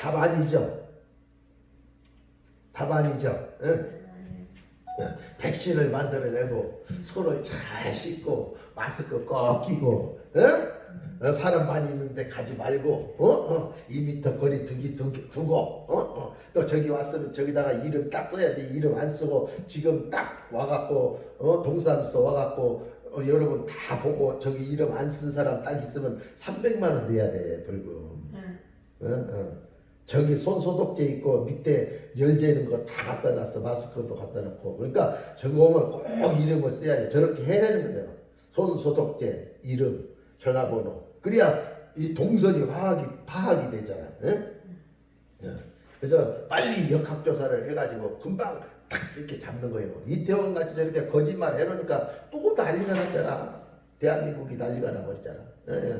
답 아니죠? 답 아니죠? 응? 응. 백신을 만들어내고 손을 잘 씻고 마스크 꼭 끼고 응? 어, 사람 많이 있는데 가지 말고 어? 어. 2미터 거리 두기 두기 두고 어? 어. 또 저기 왔으면 저기다가 이름 딱 써야지 이름 안 쓰고 지금 딱 와갖고 어? 동사무소 와갖고 어, 여러분 다 보고 저기 이름 안 쓴 사람 딱 있으면 300만 원 내야 돼 벌금 응. 어? 어. 저기 손 소독제 있고 밑에 열 재는 거다 갖다 놨어. 마스크도 갖다 놓고. 그러니까 저거 오면 꼭 이름을 써야지 저렇게 해내는 거예요. 손 소독제 이름 전화번호. 그래야 이 동선이 파악이 파악이 되잖아. 예? 예. 그래서 빨리 역학조사를 해가지고 금방 탁 이렇게 잡는 거예요. 이태원 같이 저렇게 거짓말 해놓으니까 또 난리가 났잖아. 대한민국이 난리가 나버리잖아. 예, 예.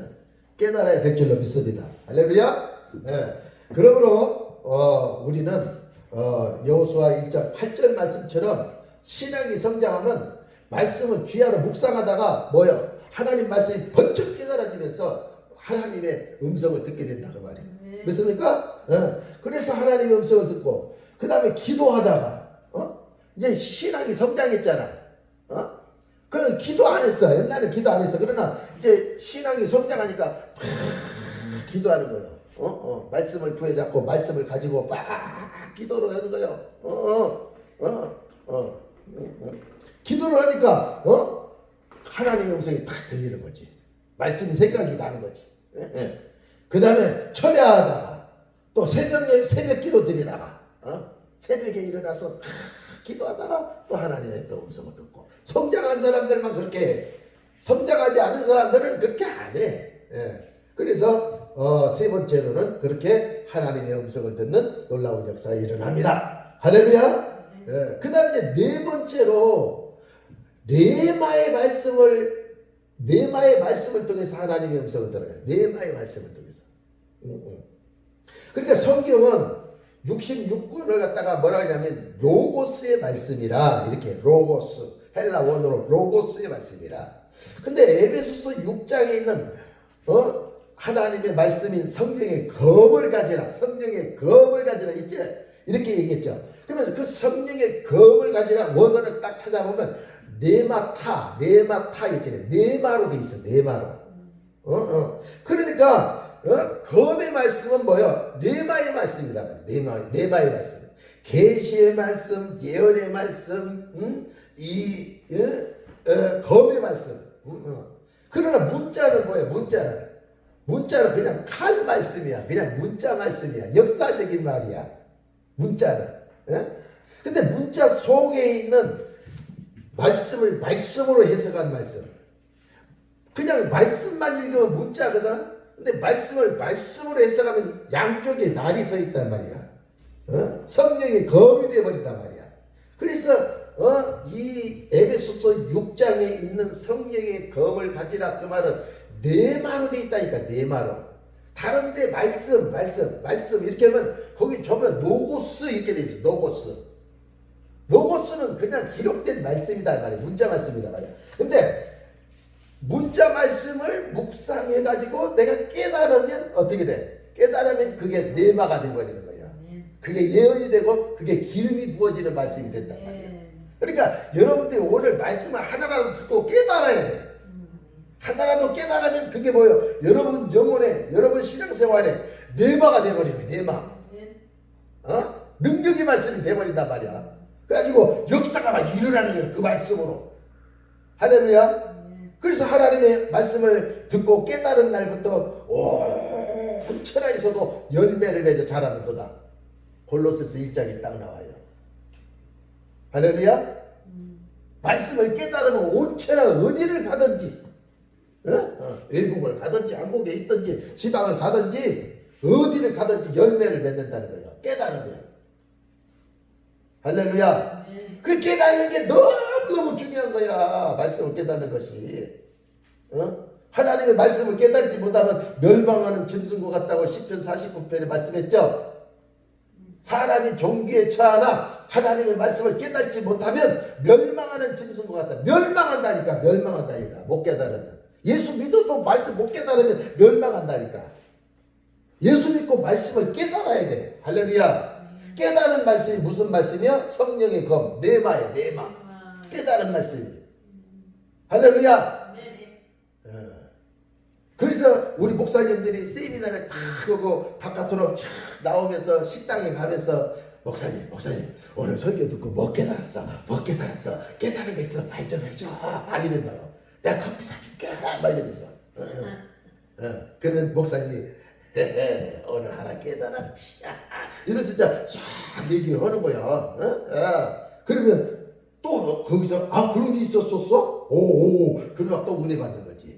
깨달아야 될 줄로 믿습니다. 할렐루야. 예. 그러므로 어, 우리는 어, 여호수아 1장 8절 말씀처럼 신앙이 성장하면 말씀을 귀하로 묵상하다가 뭐요? 하나님 말씀이 번쩍 깨달아지면서 하나님의 음성을 듣게 된다 그 말이에요. 네. 믿습니까? 예. 그래서 하나님의 음성을 듣고 그 다음에 기도하다가 어? 이제 신앙이 성장했잖아. 어? 그럼 기도 안 했어. 옛날에 기도 안 했어. 그러나 이제 신앙이 성장하니까 막 기도하는 거예요. 어? 어. 말씀을 부여잡고 말씀을 가지고 막 기도를 하는 거예요. 어? 어? 어? 어. 기도를 하니까 어? 하나님의 음성이 딱 들리는 거지. 말씀이 생각이 나는 거지. 예, 예. 그 다음에 철야하다가 또 새벽, 새벽 기도 드리다가 어? 새벽에 일어나서 막 기도하다가 또 하나님의 또 음성을 듣고 성장한 사람들만 그렇게 해. 성장하지 않은 사람들은 그렇게 안 해. 예. 그래서 어, 세 번째로는 그렇게 하나님의 음성을 듣는 놀라운 역사가 일어납니다. 할렐루야. 예. 그 다음 이제 네 번째로 네마의 말씀을 네마의 말씀을 통해서 하나님의 음성을 들어요. 네마의 말씀을 통해서. 그러니까 성경은 66권을 갖다가 뭐라 하냐면 로고스의 말씀이라 이렇게 로고스 헬라 원어로 로고스의 말씀이라. 근데 에베소서 6장에 있는 어 하나님의 말씀인 성령의 검을 가지라 성령의 검을 가지라 있지 이렇게 얘기했죠. 그러면서 그 성령의 검을 가지라 원어를 딱 찾아보면 네마타 네마타 이렇게 돼 네마로 돼 있어 네마로. 어, 어. 그러니까 어? 검의 말씀은 뭐요? 네마의 말씀이다. 네마 네마의 말씀. 계시의 말씀, 예언의 말씀, 음? 이 어? 어, 검의 말씀. 음, 어. 그러나 문자는 뭐예요? 문자는 문자는 그냥 칼 말씀이야. 그냥 문자 말씀이야. 역사적인 말이야. 문자는. 예? 근데 문자 속에 있는 말씀을 말씀으로 해석한 말씀. 그냥 말씀만 읽으면 문자거든. 근데 말씀을 말씀으로 해석하면 양쪽에 날이 서 있단 말이야. 어? 성령이 검이 되어 버린단 말이야. 그래서 어? 이 에베소서 6장에 있는 성령의 검을 가지라 그 말은 네 마로 돼 있다니까 네 마로. 다른데 말씀 말씀 말씀 이렇게 하면 거기 저면 노고스 이렇게 돼 있어 노고스. 노고스는 그냥 기록된 말씀이다 말이야 문자 말씀이다 말이야. 근데 문자 말씀을 묵상해 가지고 내가 깨달으면 어떻게 돼? 깨달으면 그게 네마가 돼 버리는 거야. 그게 예언이 되고 그게 기름이 부어지는 말씀이 된단 말이야. 네. 그러니까 여러분들이 오늘 말씀을 하나라도 듣고 깨달아야 돼. 하나라도 깨달으면 그게 뭐예요? 여러분 영혼에, 여러분 신앙생활에 돼버리는 거야, 네마. 어? 능력의 말씀이 돼버린단 말이야. 그래가지고 역사가 막 일어나는 거야, 그 말씀으로. 할렐루야. 그래서 하나님의 말씀을 듣고 깨달은 날부터 온 천하에서도 열매를 맺어 자라는 거다. 골로새서 1장에 딱 나와요. 할렐루야. 말씀을 깨달으면 온 천하 어디를 가든지 어? 어, 외국을 가든지 한국에 있든지 지방을 가든지 어디를 가든지 열매를 맺는다는 거예요. 깨달으면. 할렐루야. 그 깨닫는 게 너무너무 중요한 거야. 말씀을 깨닫는 것이. 어? 하나님의 말씀을 깨닫지 못하면 멸망하는 짐승과 같다고 10편 49편에 말씀했죠. 사람이 종기에 처하나 하나님의 말씀을 깨닫지 못하면 멸망하는 짐승과 같다. 멸망한다니까. 멸망한다니까. 못 깨달으면. 예수 믿어도 말씀 못 깨달으면 멸망한다니까. 예수 믿고 말씀을 깨달아야 돼. 할렐루야. 깨달은 말씀이 무슨 말씀이야? 성령의 검, 네마야, 네마. 깨달은 말씀. 할렐루야. 예. 그래서 우리 목사님들이 세미나를 다 하고 바깥으로 쫙 나오면서 식당에 가면서 목사님, 목사님 오늘 설교 듣고 뭐 깨달았어? 뭐 깨달았어? 깨달은 거 있어? 말좀 해줘. 막 이런다고. 내가 커피 사줄게. 막 이러면서. 어, 어. 어. 그러면 목사님이 헤헤, 오늘 하나 깨달았지. 이러면서 진짜 쫙 얘기를 하는 거야. 어? 어. 그러면 또 거기서 아 그런 게 있었었어? 오, 오. 그러면 또 은혜 받는 거지.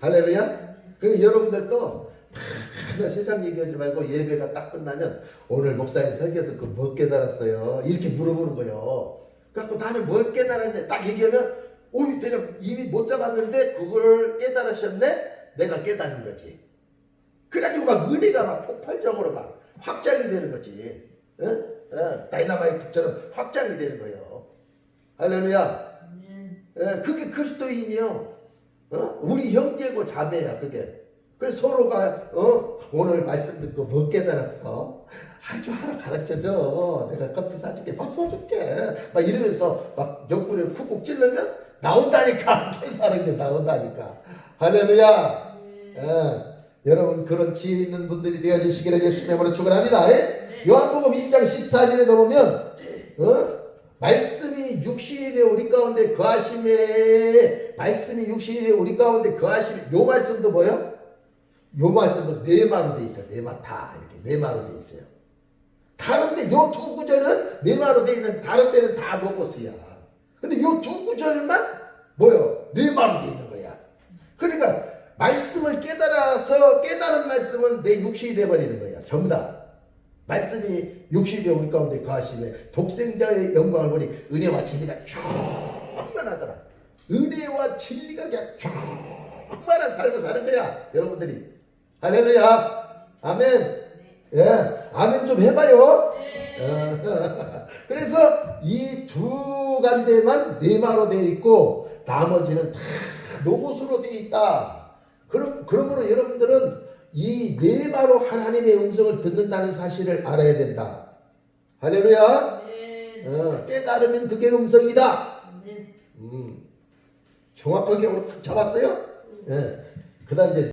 할렐루야. 그러니까 여러분들도 맨날 세상 얘기하지 말고 예배가 딱 끝나면 오늘 목사님 설교 듣고 뭐 깨달았어요? 이렇게 물어보는 거예요. 그래갖고 나는 뭘 깨달았네. 딱 얘기하면 오, 내가 이미 못 잡았는데 그걸 깨달으셨네. 내가 깨닫는 거지. 그래가지고 막 은혜가 막 폭발적으로 막 확장이 되는 거지. 어? 어, 다이나마이트처럼 확장이 되는 거예요. 할렐루야. 예, 그게 그리스도인이요. 어? 우리 형제고 자매야 그게. 그래서 서로가 어? 오늘 말씀 듣고 뭐 깨달았어? 아주 하나 가르쳐줘. 내가 커피 사줄게, 밥 사줄게. 막 이러면서 막 옆구리를 쿡쿡 찔르면 나온다니까. 깨달은 게 나온다니까. 할렐루야. 예. 여러분 그런 지혜 있는 분들이 되어주시기를 예수님의 이름으로 축원합니다. 예? 요한복음 1장 14절에 보면 어? 말씀이 육신이 되어 우리 가운데 거하심에 말씀이 육신이 되어 우리 가운데 거하심에 요 말씀도 뭐요? 요 말씀도 네 마로 돼 있어요. 네마 다 이렇게 네 마로 돼 있어요. 다른데 요 두 구절은 네 마로 돼 있는 다른 데는 다 로고스야. 근데 요 두 구절만 뭐요? 네마로 돼 있는 거야. 그러니까 말씀을 깨달아서 깨달은 말씀은 내 육신이 돼 버리는 거야. 전부 다. 말씀이 육신이 우리 가운데 거하시네 독생자의 영광을 보니 은혜와 진리가 충만하더라. 은혜와 진리가 그냥 충만한 삶을 사는 거야. 여러분들이. 할렐루야. 아멘. 예. 아멘 좀 해봐요. 어. 그래서 이 두 간대만 네마로 되어 있고 나머지는 다 노고스로 되어 있다. 그럼 그러므로 여러분들은 이 네마로 하나님의 음성을 듣는다는 사실을 알아야 된다. 할렐루야. 어, 깨달으면 그게 음성이다. 음, 정확하게 오늘 딱 잡았어요. 예. 그다음 이제